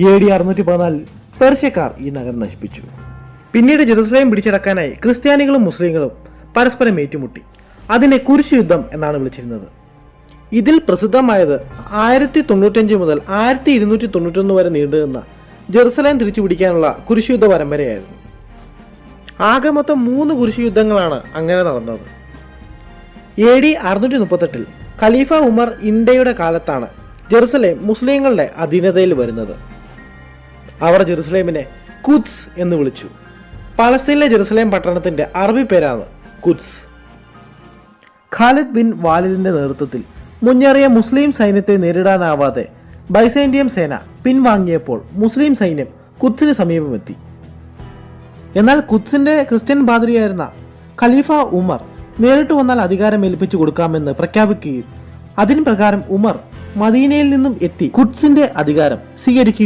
A D അറുന്നൂറ്റി പതിനാലിൽ പേർഷ്യക്കാർ ഈ നഗരം നശിപ്പിച്ചു. പിന്നീട് ജെറുസലേം പിടിച്ചടക്കാനായി ക്രിസ്ത്യാനികളും മുസ്ലിങ്ങളും പരസ്പരം ഏറ്റുമുട്ടി. അതിനെ കുരിശ് യുദ്ധം എന്നാണ് വിളിച്ചിരുന്നത്. ഇതിൽ പ്രസിദ്ധമായത് ആയിരത്തി തൊണ്ണൂറ്റഞ്ച് മുതൽ ആയിരത്തി ഇരുന്നൂറ്റി തൊണ്ണൂറ്റൊന്ന് വരെ നീണ്ടുനിന്ന ജെറുസലേം തിരിച്ചു പിടിക്കാനുള്ള കുരിശുയുദ്ധ പരമ്പരയായിരുന്നു. ആകെ മൊത്തം മൂന്ന് കുരിശുയുദ്ധങ്ങളാണ് അങ്ങനെ നടന്നത്. എ ഡി അറുന്നൂറ്റി മുപ്പത്തെട്ടിൽ ഖലീഫ ഉമർ ഇന്ത്യയുടെ കാലത്താണ് ജെറുസലേം മുസ്ലിങ്ങളുടെ അധീനതയിൽ വരുന്നത്. അവർ ജെറുസലേമിനെ കുത്സ് എന്ന് വിളിച്ചു. പലസ്തീനിലെ ജെറുസലേം പട്ടണത്തിന്റെ അറബി പേരാണ് കുത്സ്. ഖാലിദ് ബിൻ വാലിദിന്റെ നേതൃത്വത്തിൽ മുന്നേറിയ മുസ്ലിം സൈന്യത്തെ നേരിടാനാവാതെ ബൈസൈൻഡിയം സേന പിൻവാങ്ങിയപ്പോൾ മുസ്ലിം സൈന്യം കുദ്സിന് സമീപമെത്തി. എന്നാൽ കുദ്സിന്റെ ക്രിസ്ത്യൻ പാതിരിയായിരുന്ന ഖലീഫ ഉമർ നേരിട്ട് വന്നാൽ അധികാരം ഏൽപ്പിച്ചു കൊടുക്കാമെന്ന് പ്രഖ്യാപിക്കുകയും അതിന് പ്രകാരം ഉമർ മദീനയിൽ നിന്നും എത്തി കുത്സിന്റെ അധികാരം സ്വീകരിക്കുകയും